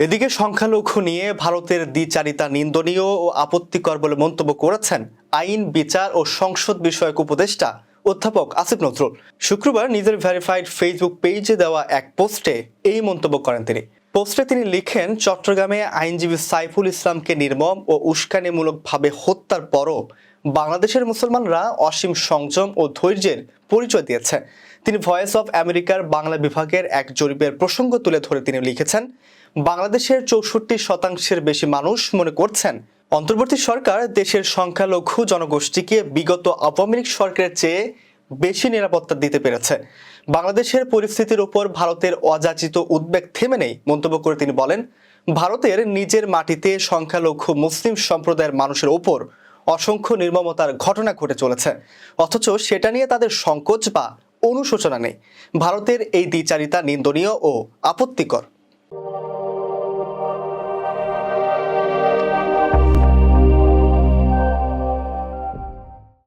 এদিকে সংখ্যালঘু নিয়ে ভারতের দ্বিচারিতা নিন্দনীয় ও আপত্তিকর বলে মন্তব্য করেছেন আইন, বিচার ও সংসদ বিষয়ক উপদেষ্টা অধ্যাপক আসিফ নজরুল। শুক্রবার নিজের ভেরিফাইড ফেসবুক পেজে দেওয়া এক পোস্টে এই মন্তব্য করেন তিনি। পোস্টে তিনি লিখেন, চট্টগ্রামে আইনজীবী সাইফুল ইসলামকে নির্মম ও উস্কানিমূলকভাবে হত্যার পরও বাংলাদেশের মুসলমানরা অসীম সংযম ও ধৈর্যের পরিচয় দিয়েছে তিনি ভয়েস অফ আমেরিকার বাংলা বিভাগের এক জরিপের প্রসঙ্গ তুলে ধরে তিনি লিখেছেন, বাংলাদেশের চৌষট্টি শতাংশের বেশি মানুষ মনে করছেন, অন্তর্বর্তী সরকার দেশের সংখ্যালঘু জনগোষ্ঠীকে বিগত আওয়ামী লীগ সরকারের চেয়ে বেশি নিরাপত্তা দিতে পেরেছে। বাংলাদেশের পরিস্থিতির উপর ভারতের অযাচিত উদ্বেগ থেমে নেই, মন্তব্য করে তিনি বলেন, ভারতের নিজের মাটিতে সংখ্যালঘু মুসলিম সম্প্রদায়ের মানুষের ওপর অসংখ্য নির্মমতার ঘটনা ঘটে চলেছে। অথচ সেটা নিয়ে তাদের সংকোচ বা অনুশোচনা নেই। ভারতের এই দ্বিচারিতা নিন্দনীয় ও আপত্তিকর।